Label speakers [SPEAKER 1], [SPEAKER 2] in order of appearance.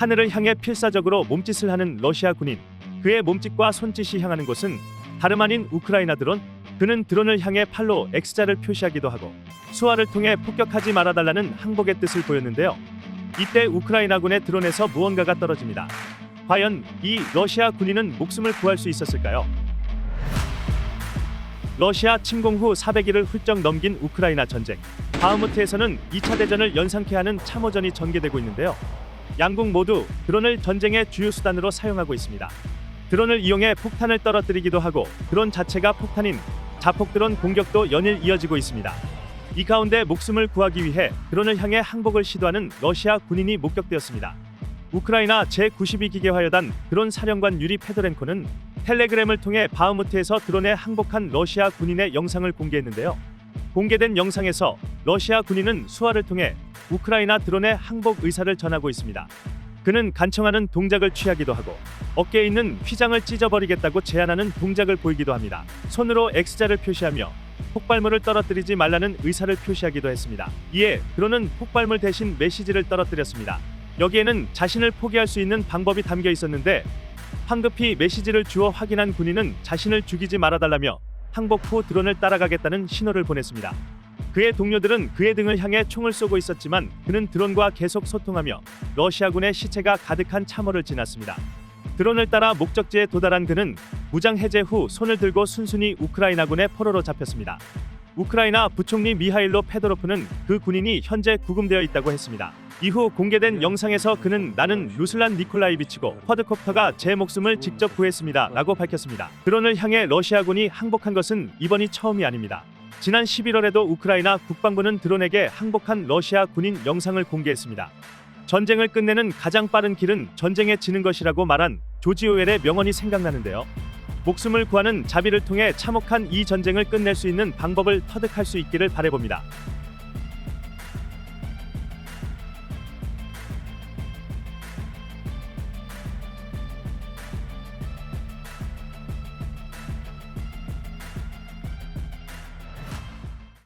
[SPEAKER 1] 하늘을 향해 필사적으로 몸짓을 하는 러시아 군인. 그의 몸짓과 손짓이 향하는 곳은 다름 아닌 우크라이나 드론. 그는 드론을 향해 팔로 X자를 표시하기도 하고 수화를 통해 폭격하지 말아달라는 항복의 뜻을 보였는데요. 이때 우크라이나군의 드론에서 무언가가 떨어집니다. 과연 이 러시아 군인은 목숨을 구할 수 있었을까요? 러시아 침공 후 400일을 훌쩍 넘긴 우크라이나 전쟁. 바흐무트에서는 2차 대전을 연상케 하는 참호전이 전개되고 있는데요. 양국 모두 드론을 전쟁의 주요 수단으로 사용하고 있습니다. 드론을 이용해 폭탄을 떨어뜨리기도 하고 드론 자체가 폭탄인 자폭 드론 공격도 연일 이어지고 있습니다. 이 가운데 목숨을 구하기 위해 드론을 향해 항복을 시도하는 러시아 군인이 목격되었습니다. 우크라이나 제92기계화여단 드론 사령관 유리 페도렌코는 텔레그램을 통해 바흐무트에서 드론에 항복한 러시아 군인의 영상을 공개했는데요. 공개된 영상에서 러시아 군인은 수화를 통해 우크라이나 드론의 항복 의사를 전하고 있습니다. 그는 간청하는 동작을 취하기도 하고 어깨에 있는 휘장을 찢어버리겠다고 제안하는 동작을 보이기도 합니다. 손으로 X자를 표시하며 폭발물을 떨어뜨리지 말라는 의사를 표시하기도 했습니다. 이에 드론은 폭발물 대신 메시지를 떨어뜨렸습니다. 여기에는 자신을 포기할 수 있는 방법이 담겨 있었는데 황급히 메시지를 주어 확인한 군인은 자신을 죽이지 말아달라며 항복 후 드론을 따라가겠다는 신호를 보냈습니다. 그의 동료들은 그의 등을 향해 총을 쏘고 있었지만 그는 드론과 계속 소통하며 러시아군의 시체가 가득한 참호를 지났습니다. 드론을 따라 목적지에 도달한 그는 무장 해제 후 손을 들고 순순히 우크라이나군의 포로로 잡혔습니다. 우크라이나 부총리 미하일로 페도로프는 그 군인이 현재 구금되어 있다고 했습니다. 이후 공개된 영상에서 그는 나는 루슬란 니콜라이비치고 쿼드콥터가 제 목숨을 직접 구했습니다 라고 밝혔습니다. 드론을 향해 러시아군이 항복한 것은 이번이 처음이 아닙니다. 지난 11월에도 우크라이나 국방부는 드론에게 항복한 러시아 군인 영상을 공개했습니다. 전쟁을 끝내는 가장 빠른 길은 전쟁에 지는 것이라고 말한 조지 오웰의 명언이 생각나는데요. 목숨을 구하는 자비를 통해 참혹한 이 전쟁을 끝낼 수 있는 방법을 터득할 수 있기를 바라봅니다.